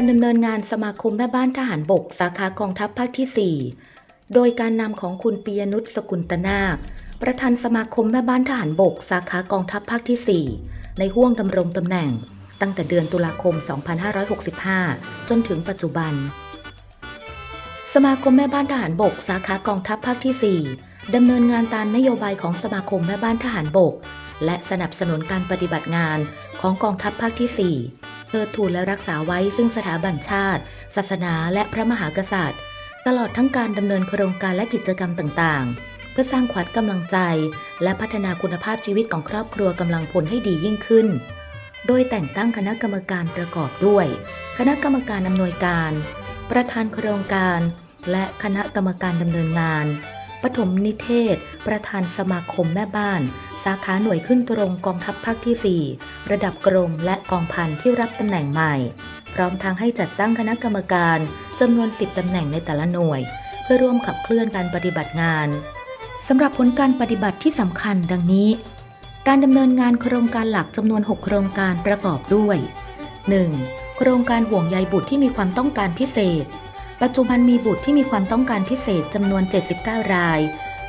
การดำเนินงานสมาคมแม่บ้านทหารบก สาขากองทัพภาคที่ 4 โดยการนำของคุณปียนุชสกุลตนาคประธานสมาคมแม่บ้านทหารบก สาขากองทัพภาคที่ 4 ในห่วงดำรงตำแหน่ง ตั้งแต่เดือนตุลาคม 2565 จนถึงปัจจุบัน สมาคมแม่บ้านทหารบก สาขากองทัพภาคที่ 4ดำเนินงานตามนโยบายของสมาคมแม่บ้านทหารบก และสนับสนุนการปฏิบัติงานของกองทัพภาคที่ 4 เพื่อทูลและรักษาไว้ซึ่งสถาบันชาติ ศาสนาและพระมหากษัตริย์ ตลอดทั้งการดำเนินโครงการและกิจกรรมต่างๆ เพื่อสร้างขวัญกำลังใจ และพัฒนาคุณภาพชีวิตของครอบครัวกำลังพลให้ดียิ่งขึ้น โดยแต่งตั้งคณะกรรมการประกอบด้วย คณะกรรมการอำนวยการ ประธานโครงการ และคณะกรรมการดำเนินงานปฐมนิเทศ ประธานสมาคมแม่บ้าน สาขาหน่วยขึ้นตรงกองทัพภาคที่ 4 ระดับกรมและกองพันที่รับตำแหน่งใหม่ พร้อมทั้งให้จัดตั้งคณะกรรมการจำนวน 10ตำแหน่งในแต่ละหน่วย เพื่อร่วมขับเคลื่อนการปฏิบัติงานสำหรับผลการปฏิบัติที่สำคัญดังนี้ การดำเนินงานโครงการหลักจำนวน 6 โครงการประกอบด้วย 1. โครงการห่วงใยบุตรที่มีความต้องการพิเศษ ปัจจุบันมีบุตรที่มีความต้องการพิเศษจำนวน 79 ราย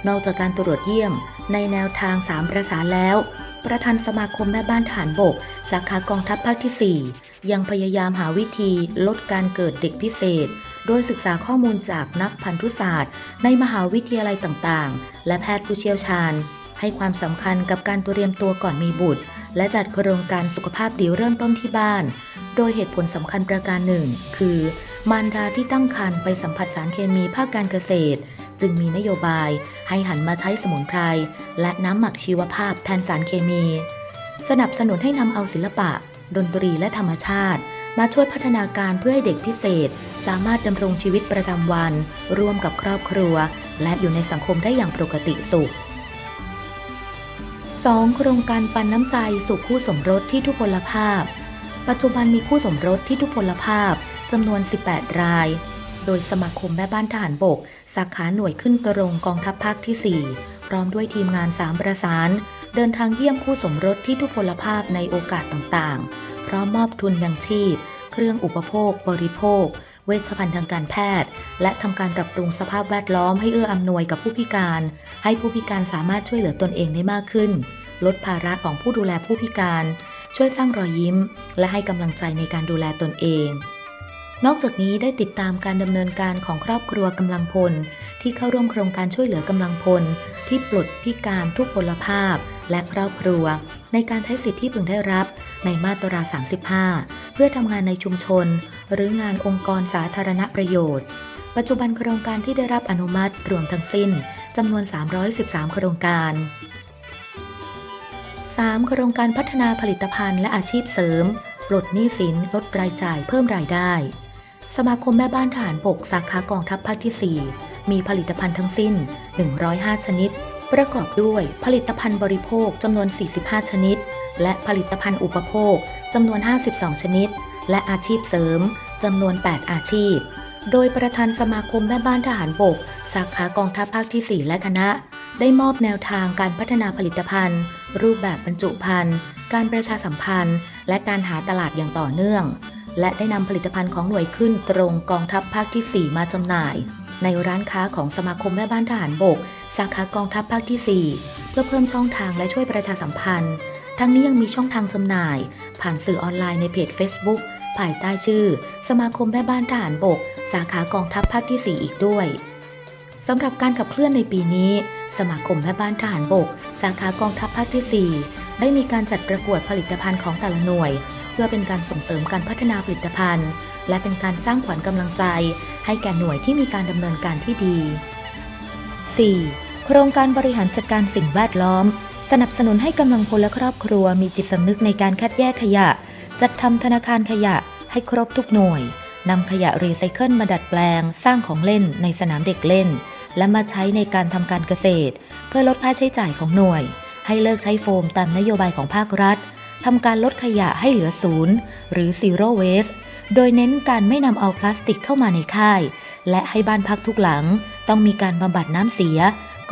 นอกจากการตรวจเยี่ยมในแนวทาง 3 ประสานแล้ว ประธานสมาคมแม่บ้านฐานบก สาขากองทัพภาคที่ 4 ยังพยายามหาวิธีลดการเกิดเด็กพิเศษ โดยศึกษาข้อมูลจากนักพันธุศาสตร์ ในมหาวิทยาลัยต่างๆ และแพทย์ผู้เชี่ยวชาญ ให้ความสำคัญกับการเตรียมตัวก่อนมีบุตร และจัดโครงการสุขภาพดีเริ่มต้นที่บ้าน โดยเหตุผลสำคัญประการหนึ่ง คือ มารดาที่ตั้งครรภ์ไปสัมผัสสารเคมีภาคการเกษตร จึงมีนโยบายให้หันมาใช้สมุนไพรและน้ำหมักชีวภาพแทนสารเคมี สนับสนุนให้นำเอาศิลปะ ดนตรีและธรรมชาติ มาช่วยพัฒนาการเพื่อให้เด็กพิเศษ สามารถดำรงชีวิตประจำวัน ร่วมกับครอบครัว และอยู่ในสังคมได้อย่างปกติสุข 2. โครงการปันน้ำใจสู่คู่สมรสที่ทุพพลภาพ ปัจจุบันมีคู่สมรสที่ทุพพลภาพจำนวน 18 ราย โดยสมาคมแม่บ้านทหารบก สาขาหน่วยขึ้นตรงกองทัพภาคที่ 4 พร้อมด้วยทีมงาน 3 ประสาน เดินทางเยี่ยมคู่สมรสที่ทุพพลภาพในโอกาสต่างๆ พร้อมมอบทุนยังชีพ เครื่องอุปโภค บริโภค เวชภัณฑ์ทางการแพทย์ และทำการปรับปรุงสภาพแวดล้อมให้เอื้ออำนวยกับผู้พิการ ให้ผู้พิการสามารถช่วยเหลือตนเองได้มากขึ้น ลดภาระของผู้ดูแลผู้พิการ ช่วยสร้างรอยยิ้ม และให้กำลังใจในการดูแลตนเอง นอกจากนี้ได้ติดตามการดำเนินการของครอบครัวกำลังพล ที่เข้าร่วมโครงการช่วยเหลือกำลังพล ที่ปลดพิการทุกพลภาพ และครอบครัว ในการใช้สิทธิที่พึงได้รับ ในมาตรา 35 เพื่อทำงานในชุมชน หรืองานองค์กรสาธารณประโยชน์ ปัจจุบันโครงการที่ได้รับอนุมัติรวมทั้งสิ้นจำนวน 313 โครงการ 3. โครงการพัฒนาผลิตภัณฑ์และอาชีพเสริม ปลดหนี้สินลดรายจ่ายเพิ่มรายได้ สมาคมแม่บ้านทหารบกสาขากองทัพภาคที่ 4 มีผลิตภัณฑ์ทั้งสิ้น 105 ชนิด ประกอบด้วยผลิตภัณฑ์บริโภคจำนวน 45 ชนิด และผลิตภัณฑ์อุปโภคจำนวน 52 ชนิด และอาชีพเสริมจำนวน 8 อาชีพ โดยประธานสมาคมแม่บ้านทหารบก สาขากองทัพภาคที่ 4 และคณะ ได้มอบแนวทางการพัฒนาผลิตภัณฑ์ รูปแบบบรรจุภัณฑ์ การประชาสัมพันธ์ และการหาตลาดอย่างต่อเนื่อง และได้นำผลิตภัณฑ์ของหน่วยขึ้นตรงกองทัพภาคที่ 4 มาจำหน่าย ในร้านค้าของสมาคมแม่บ้านทหารบก สาขากองทัพภาคที่ 4 เพื่อเพิ่มช่องทางและช่วยประชาสัมพันธ์ ทั้งนี้ยังมีช่องทางจำหน่าย ผ่านสื่อออนไลน์ในเพจ Facebook ภายใต้ชื่อ สมาคมแม่บ้านทหารบก สาขากองทัพภาคที่ 4 อีกด้วยสำหรับการขับเคลื่อนในปีนี้ สมาคมแม่บ้านทหารบก สาขากองทัพภาคที่ 4 ได้มีการจัดประกวดผลิตภัณฑ์ของแต่ละหน่วย พื่อเป็นการส่งเสริมการพัฒนาผลิตภัณฑ์ และเป็นการสร้างขวัญกำลังใจ ให้แก่หน่วยที่มีการดำเนินการที่ดี 4. โครงการบริหารจัดการสิ่งแวดล้อม สนับสนุนให้กำลังพลและครอบครัวมีจิตสำนึกในการคัดแยกขยะ จัดทำธนาคารขยะให้ครบทุกหน่วยนำขยะรีไซเคิลมาดัดแปลง สร้างของเล่นในสนามเด็กเล่น และมาใช้ในการทำการเกษตร เพื่อลดค่าใช้จ่ายของหน่วย ให้เลิกใช้โฟมตามนโยบายของภาครัฐ ทำการลดขยะให้เหลือศูนย์หรือ zero waste โดยเน้นการไม่นำเอาพลาสติกเข้ามาในค่าย และให้บ้านพักทุกหลัง ต้องมีการบำบัดน้ำเสีย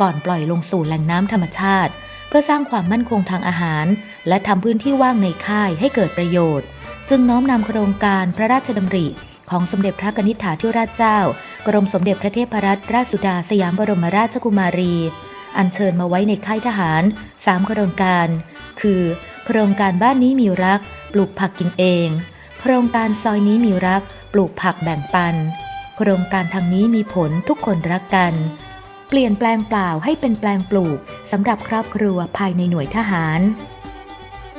ก่อนปล่อยลงสู่แหล่งน้ำธรรมชาติ เพื่อสร้างความมั่นคงทางอาหาร และทำพื้นที่ว่างในค่ายให้เกิดประโยชน์ จึงน้อมนำโครงการพระราชดำริ ของสมเด็จพระนิษฐาธิราชเจ้า กรมสมเด็จพระเทพรัตนราชสุดาสยามบรมราชกุมารี อัญเชิญมาไว้ในค่ายทหาร 3 โครงการ คือ โครงการบ้านนี้มีรัก ปลูกผักกินเอง โครงการซอยนี้มีรัก ปลูกผักแบ่งปัน โครงการทางนี้มีผลทุกคนรักกัน เปลี่ยนแปลงเปล่าให้เป็นแปลงปลูกสำหรับครอบครัวภายในหน่วยทหาร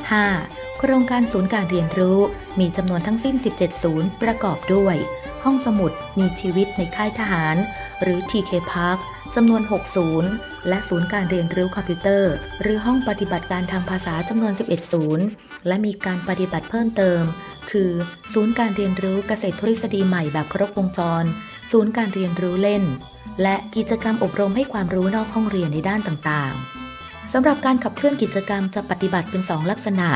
5. โครงการศูนย์การเรียนรู้ มีจำนวนทั้งสิ้น 17 ศูนย์ประกอบด้วย ห้องสมุดมีชีวิตในค่ายทหาร หรือ TK Park จำนวน 6 ศูนย์ และศูนย์การเรียนรู้คอมพิวเตอร์ หรือห้องปฏิบัติการทางภาษาจำนวน 11 ศูนย์ และมีการปฏิบัติเพิ่มเติม คือ ศูนย์การเรียนรู้เกษตรทฤษฎีใหม่แบบครบวงจร ศูนย์การเรียนรู้เล่น และกิจกรรมอบรมให้ความรู้นอกห้องเรียนในด้านต่างๆสำหรับการขับเคลื่อนกิจกรรมจะปฏิบัติเป็น 2 ลักษณะ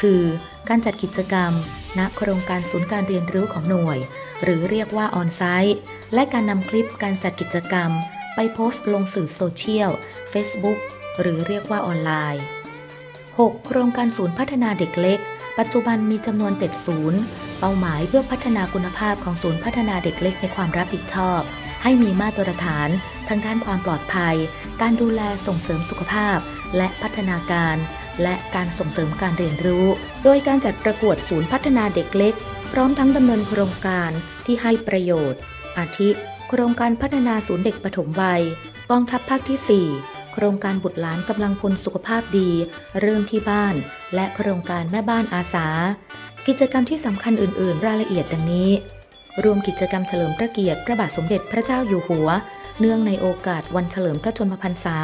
คือ การจัดกิจกรรมณโครงการศูนย์การเรียนรู้ของหน่วย หรือเรียกว่าออนไซต์และการนำคลิปการจัดกิจกรรม ไปโพสต์ลงสื่อโซเชียล Facebook หรือเรียกว่าออนไลน์ 6. โครงการศูนย์พัฒนาเด็กเล็ก ปัจจุบันมีจำนวน 7 ศูนย์ เป้าหมายเพื่อพัฒนาคุณภาพของศูนย์พัฒนาเด็กเล็กในความรับผิดชอบ ให้มีมาตรฐานทางด้านความปลอดภัย การดูแลส่งเสริมสุขภาพ และพัฒนาการ และการส่งเสริมการเรียนรู้ โดยการจัดประกวดศูนย์พัฒนาเด็กเล็ก พร้อมทั้งดำเนินโครงการที่ให้ประโยชน์ อาทิ โครงการพัฒนาศูนย์เด็กปฐมวัย กองทัพภาคที่ 4 โครงการบุตรหลานกำลังพลสุขภาพดี เริ่มที่บ้าน และโครงการแม่บ้านอาสา กิจกรรมที่สำคัญอื่น ๆ รายละเอียดดังนี้ รวมกิจกรรมเฉลิมพระเกียรติพระบาทสมเด็จพระเจ้าอยู่หัว เนื่องในโอกาสวันเฉลิมพระชนมพรรษา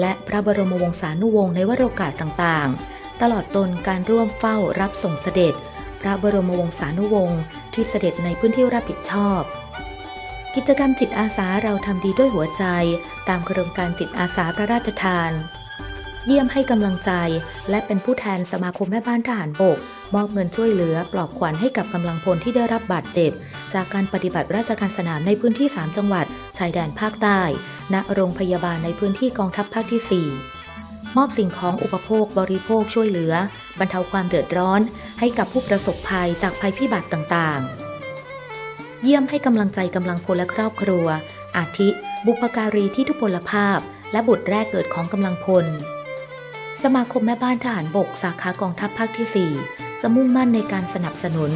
และพระบรมวงศานุวงศ์ในวโรกาสต่างๆ ตลอดตนการร่วมเฝ้ารับส่งเสด็จ พระบรมวงศานุวงศ์ที่เสด็จในพื้นที่รับผิดชอบ กิจกรรมจิตอาสาเราทำดีด้วยหัวใจ ตามโครงการจิตอาสาพระราชทาน เยี่ยมให้กำลังใจ และเป็นผู้แทนสมาคมแม่บ้านทหารบกมอบเงินช่วยเหลือปลอบขวัญให้กับกำลังพลที่ได้รับบาดเจ็บ จากการปฏิบัติราชการสนามในพื้นที่ 3 จังหวัด ชายแดนภาคใต้ ณ โรงพยาบาลในพื้นที่กองทัพภาคที่ 4 มอบสิ่งของอุปโภคบริโภคช่วยเหลือ บรรเทาความเดือดร้อน ให้กับผู้ประสบภัยจากภัยพิบัติต่างๆ เยี่ยมให้กำลังใจกำลังพลและครอบครัว อาทิ บุพการีที่ทุพพลภาพ และบุตรแรกเกิดของกำลังพล สมาคมแม่บ้านทหารบกสาขากองทัพภาคที่ 4 จะมุ่งมั่นในการสนับสนุน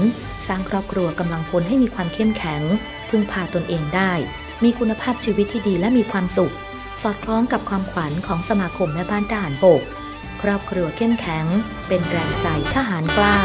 สร้างครอบครัวกำลังพลให้มีความเข้มแข็ง พึ่งพาตนเองได้ มีคุณภาพชีวิตที่ดีและมีความสุข สอดคล้องกับความขวัญของสมาคมแม่บ้านทหารบก ครอบครัวเข้มแข็ง เป็นแรงใจทหารกล้า